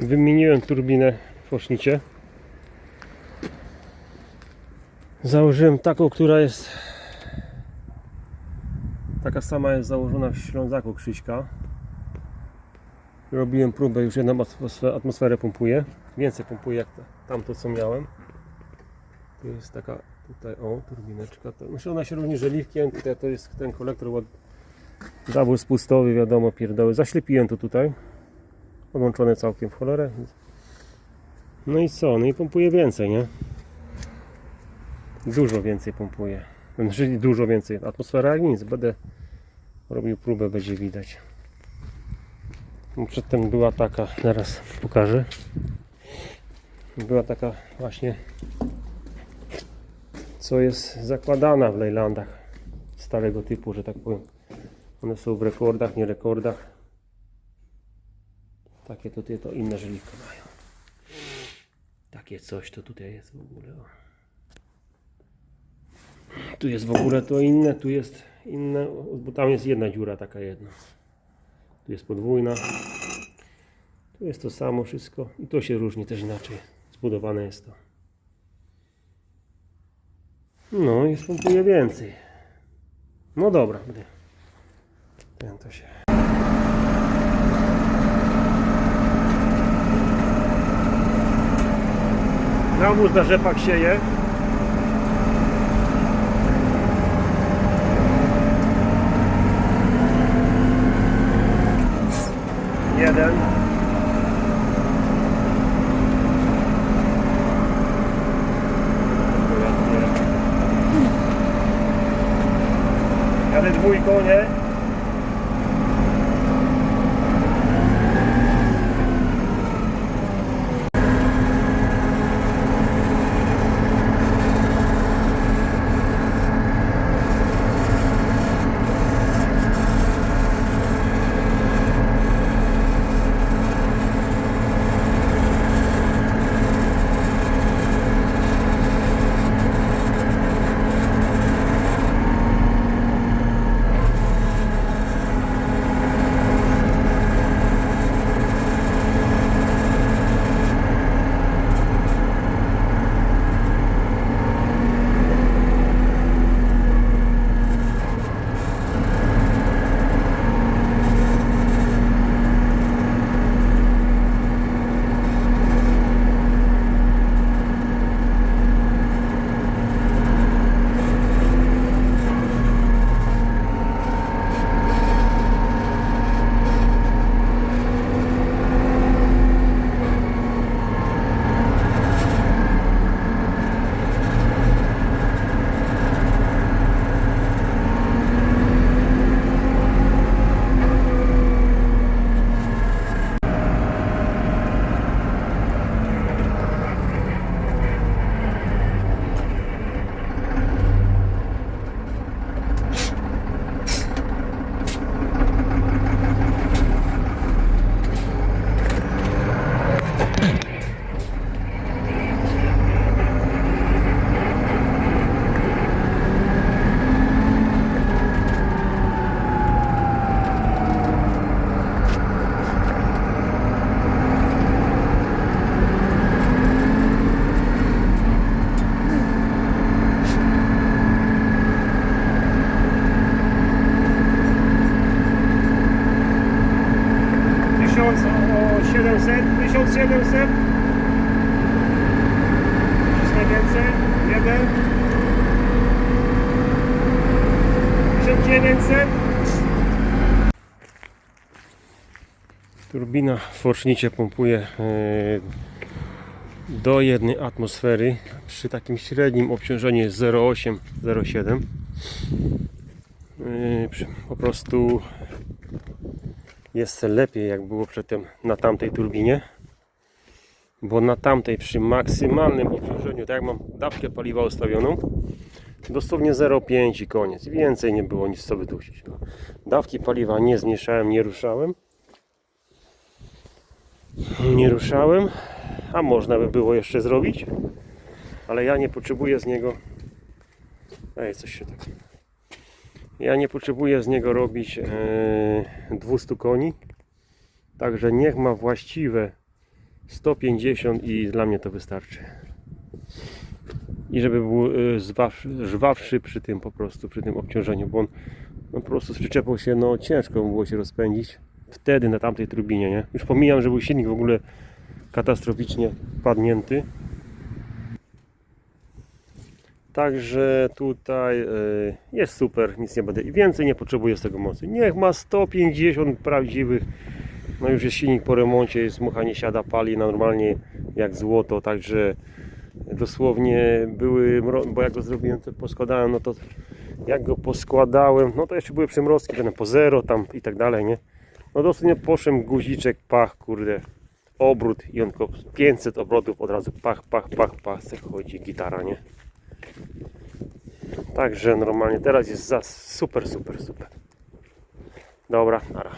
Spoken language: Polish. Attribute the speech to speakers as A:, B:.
A: Wymieniłem turbinę w Osznicie. Założyłem taką, która jest taka sama jest założona w Ślązaku Krzyśka. Robiłem próbę, już jedną atmosferę, pompuję. Więcej pompuję jak to- tamto co miałem. Tu jest taka tutaj, o, turbineczka. Myślę, ona się różni żeliwkiem. Tutaj to jest ten kolektor ład... zawóz pustowy, wiadomo, pierdoły. Zaślepiłem to tutaj. Podłączone całkiem w cholerę. No i co? No i pompuję więcej, nie? Dużo więcej pompuję. Znaczy dużo więcej. Atmosfera jak nic. Będę robił próbę, będzie widać. Przedtem była taka, zaraz pokażę. Była taka właśnie, co jest zakładana w Leylandach starego typu, że tak powiem. One są w rekordach, nie rekordach. Takie tutaj to inne żeliwka mają. Takie coś to tutaj jest w ogóle. O. Tu jest w ogóle to inne, tu jest inne, bo tam jest jedna dziura taka jedna. Tu jest podwójna. Tu jest to samo wszystko i to się różni też inaczej. Zbudowane jest to. No i spompuje więcej. No dobra, będę. Ten to się. Nawóz na rzepak sieje. Jeden. Jadę dwójką, nie? 1700 Cisnę więcej, jeden. 1900 Turbina w Forsznicie pompuje e, do jednej atmosfery przy takim średnim obciążeniu jest 0,8-0,7 Yy, przy- po prostu jest lepiej jak było przedtem na tamtej turbinie bo na tamtej przy maksymalnym obciążeniu tak jak mam dawkę paliwa ustawioną dosłownie 0,5 i koniec więcej nie było nic co wydusić no. dawki paliwa nie zmniejszałem, nie ruszałem nie ruszałem a można by było jeszcze zrobić ale ja nie potrzebuję z niego Ej, coś się tak ja nie potrzebuję z niego robić e, 200 koni. Także niech ma właściwe 150 i dla mnie to wystarczy. I żeby był y, żwawszy przy tym po prostu, przy tym obciążeniu, bo on no, po prostu z przyczepą się no ciężko było się rozpędzić. Wtedy na tamtej turbinie, nie? Już pomijam, że był silnik w ogóle katastroficznie padnięty. Także tutaj y, jest super, nic nie będę więcej nie potrzebuję z tego mocy. Niech ma 150 prawdziwych. No już jest silnik po remoncie, jest mucha nie siada, pali normalnie jak złoto, także dosłownie były, bo jak go zrobiłem, to poskładałem, no to jak go poskładałem, no to jeszcze były przymrozki, ten po zero tam i tak dalej, nie? No dosłownie poszłem guziczek, pach, kurde, obrót i on tylko 500 obrotów od razu, pach, pach, pach, pach, se chodzi gitara, nie? Także normalnie teraz jest za super, super, super. Dobra, nara.